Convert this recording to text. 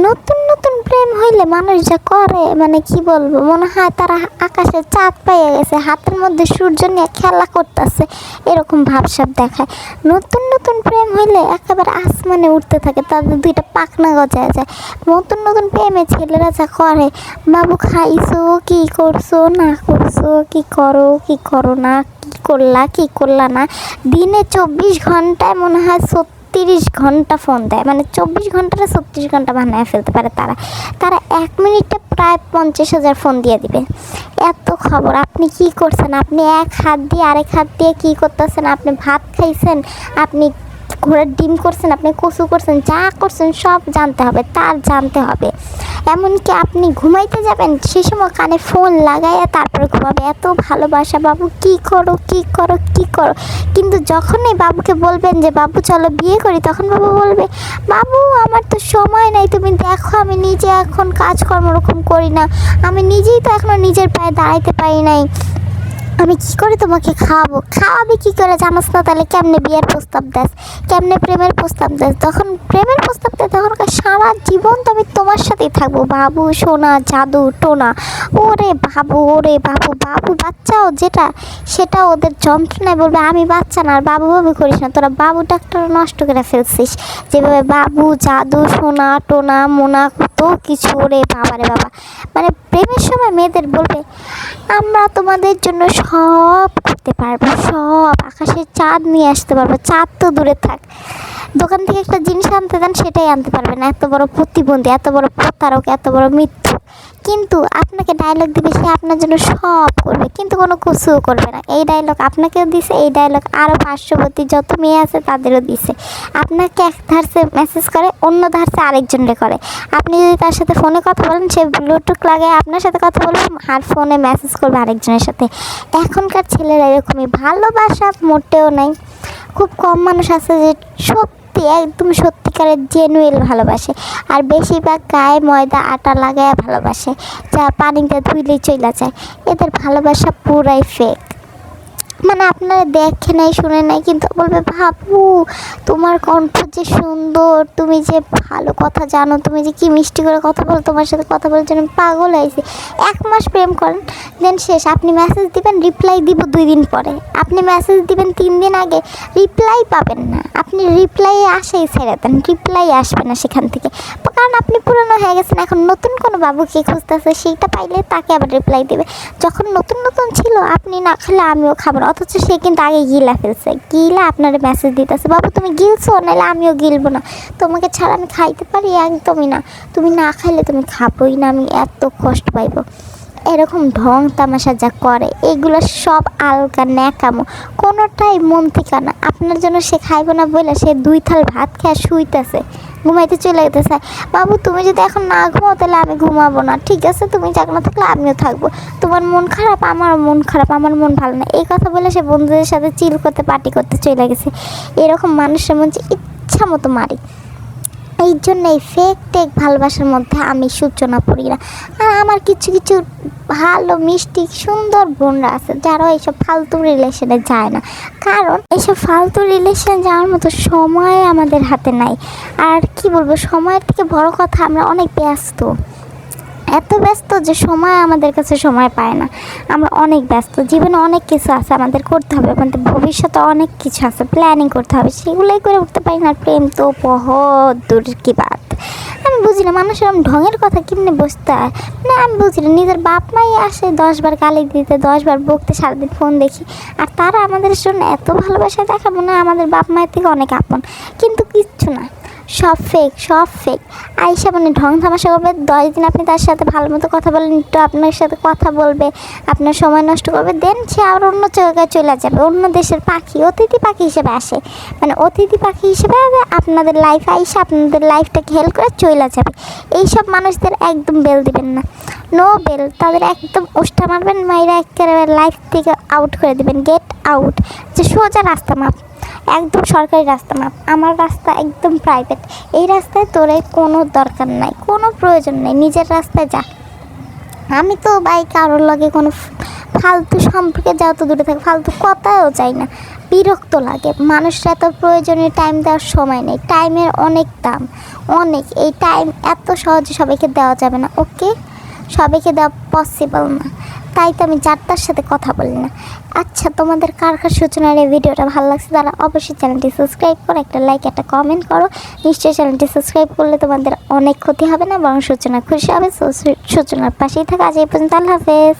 নতুন নতুন প্রেম হইলে মানুষ যা করে মানে কি বলব, মনে হয় তারা আকাশে চাঁদ পেয়ে গেছে, হাতের মধ্যে সূর্য নিয়ে খেলা করতেছে, এরকম ভাবসাব দেখায়। নতুন নতুন প্রেম হইলে একেবারে আসমানে উঠতে থাকে, তাদের দুইটা পাখনা গজায় যায়। নতুন নতুন প্রেমে ছেলেরা যা করে, বাবু খাইছো, কি করছ, না করছ, কি করো কি করো না, কি করলা কি করলা না? দিনে চব্বিশ ঘন্টায় মনে হয় সত্যি তিরিশ ঘণ্টা ফোন দেয়। মানে চব্বিশ ঘন্টাটা ছত্রিশ ঘণ্টা বানায় ফেলতে পারে তারা। তারা এক মিনিটে প্রায় পঞ্চাশ হাজার ফোন দিয়ে দিবে। এত খবর, আপনি কি করছেন? আপনি এক হাত দিয়ে আরেক হাত দিয়ে কি করতেছেন? আপনি ভাত খাইছেন? আপনি ঘোড়ার ডিম করছেন, আপনি কচু করছেন, যা করছেন সব জানতে হবে, তার জানতে হবে। এমনকি আপনি ঘুমাইতে যাবেন, সে সময় কানে ফোন লাগাইয়া তারপরে ঘুমাবে। এত ভালোবাসা, বাবু, কি করো কি করো কি করো? কিন্তু যখনই বাবুকে বলবেন যে, বাবু, চলো বিয়ে করি, তখন বাবু বলবে, বাবু, আমার তো সময় নাই, তুমি দেখো, আমি নিজে এখন কাজকর্ম ওরকম করি না। আমি নিজেই তো এখনও নিজের পায়ে দাঁড়াইতে পারি নাই। আমি কি করে তোমাকে খাওয়াবো? খাওয়াবে কি করে? জানাস না তাহলে কেমনে বিয়ের প্রস্তাব দেস? কেমনে প্রেমের প্রস্তাব দেস? তখন প্রেমের প্রস্তাব দেয় তখন সারা জীবন তো আমি তোমার সাথেই থাকব। বাবু, সোনা, জাদু, টোনা। ওরে বাবু ওরে বাবু বাবু বাচ্চাও যেটা, সেটা ওদের যন্ত্রণায় বলবে, আমি বাচ্চা না, আর বাবু বাবু করিস না। তোরা বাবু ডাক্তার নষ্ট করে ফেলছিস। যেভাবে বাবু, জাদু, সোনা, টোনা, মোনা কিছু ওরে বাবারে বাবা। মানে প্রেমের সময় মেয়েদের বলবে, আমরা তোমাদের জন্য সব করতে পারব, সব আকাশের চাঁদ নিয়ে আসতে পারব। চাঁদ তো দূরে থাক। দোকান থেকে একটা জিনিস আনতে দেন সেটাই আনতে পারবে না। এত বড় প্রতিবন্ধী, এত বড় প্রতারক, এত বড় মিথ্যু কিন্তু আপনাকে ডায়লগ দিবে, সে আপনার জন্য সব করবে, কিন্তু কোনো কুসুও করবে না। এই ডায়লগ আপনাকেও দিছে, এই ডায়লগ আরও পার্শ্ববর্তী যত মেয়ে আছে তাদেরও দিছে। আপনাকে এক ধারসে মেসেজ করে, অন্য ধারসে আরেকজনকে করে। আপনি যদি তার সাথে ফোনে কথা বলেন, সে ব্লুটুথ লাগায় আপনার সাথে কথা বলবে, আর ফোনে মেসেজ করবে আরেকজনের সাথে। এখনকার ছেলেরা এরকমই, ভালোবাসা মোটেও নাই। খুব কম মানুষ আছে যে সত্যি, একদম সত্যিকারের জেনুয়েল ভালোবাসে। আর বেশিরভাগ গায়ে ময়দা, আটা লাগায় ভালোবাসে, যা পানিতে ধুইলেই চইলা যায়। এদের ভালোবাসা পুরাই ফেক মানে আপনারা দেখে নাই, শুনে নাই, কিন্তু বলবে ভাবু তোমার কণ্ঠ যে সুন্দর, তুমি যে ভালো কথা জানো, তুমি যে কি মিষ্টি করে কথা বলো, তোমার সাথে কথা বলার জন্য পাগল হয়েছি। এক মাস প্রেম করেন, দেন শেষ। আপনি মেসেজ দিবেন রিপ্লাই দিব দুই দিন পরে। আপনি মেসেজ দিবেন তিন দিন আগে রিপ্লাই পাবেন না। আপনি রিপ্লাই আসেই ছেড়ে দেন রিপ্লাই আসবে না সেখান থেকে। কারণ আপনি পুরনো হয়ে গেছেন, এখন নতুন কোনো বাবুকে খুঁজতেছে, সেইটা পাইলে তাকে আবার রিপ্লাই দেবে। যখন নতুন নতুন ছিল, আপনি না খেলে আমিও খাব না। অথচ সে কিন্তু আগে গিলা ফেলছে। গিলা আপনার মেসেজ দিতেছে, বাবু, তুমি গিলছো? নাহলে আমিও গিলবো না। তোমাকে ছাড়া আমি খাইতে পারি একদমই না। তুমি না খাইলে তুমি খাবোই না, আমি এত কষ্ট পাইবো। এরকম ঢং তামাশা যা করে, এগুলো সব আলগা ন্যাকামো। কোনোটাই মন থেকে না। আপনার জন্য সে খাইবো না বলে সে দুই থাল ভাত খেয়ে শুইতেছে। ঘুমাইতে চলে যেতেছে বাবু, তুমি যদি এখন না ঘুমাও, তাহলে আমি ঘুমাবো না। ঠিক আছে? তুমি যাক না থাকলে আমিও থাকব। তোমার মন খারাপ? আমার মন খারাপ। আমার মন ভালো না। এই কথা বলে সে বন্ধুদের সাথে চিল করতে পার্টি করতে চলে গেছে। এরকম মানুষের মন ইচ্ছা মতো মারি। এই জন্য এই ফেক টেক ভালোবাসার মধ্যে আমি সূচনা পড়ি না। আর আমার কিছু কিছু ভালো, মিষ্টি, সুন্দর বোনরা আছে যারা এইসব ফালতু রিলেশনে যায় না। কারণ এইসব ফালতু রিলেশন যাওয়ার মতো সময় আমাদের হাতে নাই। আর কি বলব, সময়ের থেকে বড় কথা, আমরা অনেক ব্যস্ত। এত ব্যস্ত যে সময় আমাদের কাছে সময় পায় না। আমরা অনেক ব্যস্ত, জীবনে অনেক কিছু আছে আমাদের করতে হবে, আমাদের ভবিষ্যতে অনেক কিছু আছে প্ল্যানিং করতে হবে, সেগুলোই করে উঠতে পারি না। প্রেম তো বহুত দূর কি বাত। আমি বুঝি না মানুষের এরকম ঢঙের কথা কেমনে বসতে হয়? না, আমি বুঝি না, নিজের বাপ মাই আসে দশবার গালি দিতে, দশবার বকতে সারাদিন ফোন দেখি, আর তারা আমাদের জন্য এত ভালোবাসা দেখা মনে হয় আমাদের বাপ মায়ের থেকে অনেক আপন। কিন্তু কিচ্ছু না। সব ফেক সব ফেক আইসা মানে ঢং তামাশা করবে, দশ দিন আপনি তার সাথে ভালো মতো কথা বলেন, একটু আপনার সাথে কথা বলবে, আপনার সময় নষ্ট করবে দেন সে আর অন্য জায়গায় চলে যাবে, অন্য দেশের পাখি, অতিথি পাখি হিসেবে আসে। মানে অতিথি পাখি হিসেবে আপনাদের লাইফ আইসা আপনাদের লাইফটাকে হেল্প করে চলে যাবে। এইসব মানুষদের একদম বেল দিবেন না। নো বেল তাদের একদম উষ্ঠা মারবেন, মাইরা একেবারে লাইফ থেকে আউট করে দিবেন গেট আউট যে সোজা রাস্তা মাপ। একদম সরকারি রাস্তা না, আমার রাস্তা একদম প্রাইভেট এই রাস্তায় তোরে কোনো দরকার নাই, কোনো প্রয়োজন নেই, নিজের রাস্তায় যা। আমি তো বাইক কারোর লগে কোনো ফালতু সম্পর্কে যাও তো দূরে থাকে, ফালতু কথাও চাই না। বিরক্ত লাগে, মানুষরা এত প্রয়োজনীয় টাইম দেওয়ার সময় নেই। টাইমের অনেক দাম, অনেক। এই টাইম এত সহজে সবাইকে দেওয়া যাবে না ওকে সবাইকে দেওয়া পসিবল না। তাই তো আমি যারটার সাথে কথা বলি না। আচ্ছা তোমাদের কার কার সূচনার এই ভিডিওটা ভালো লাগছে তারা অবশ্যই চ্যানেলটি সাবস্ক্রাইব করো, একটা লাইক একটা কমেন্ট করো। নিশ্চয়ই চ্যানেলটি সাবস্ক্রাইব করলে তোমাদের অনেক ক্ষতি হবে না, বরং সূচনা খুশি হবে। সূচনার পাশেই থাকা। আজ এই পর্যন্ত আল্লাহ হাফেজ।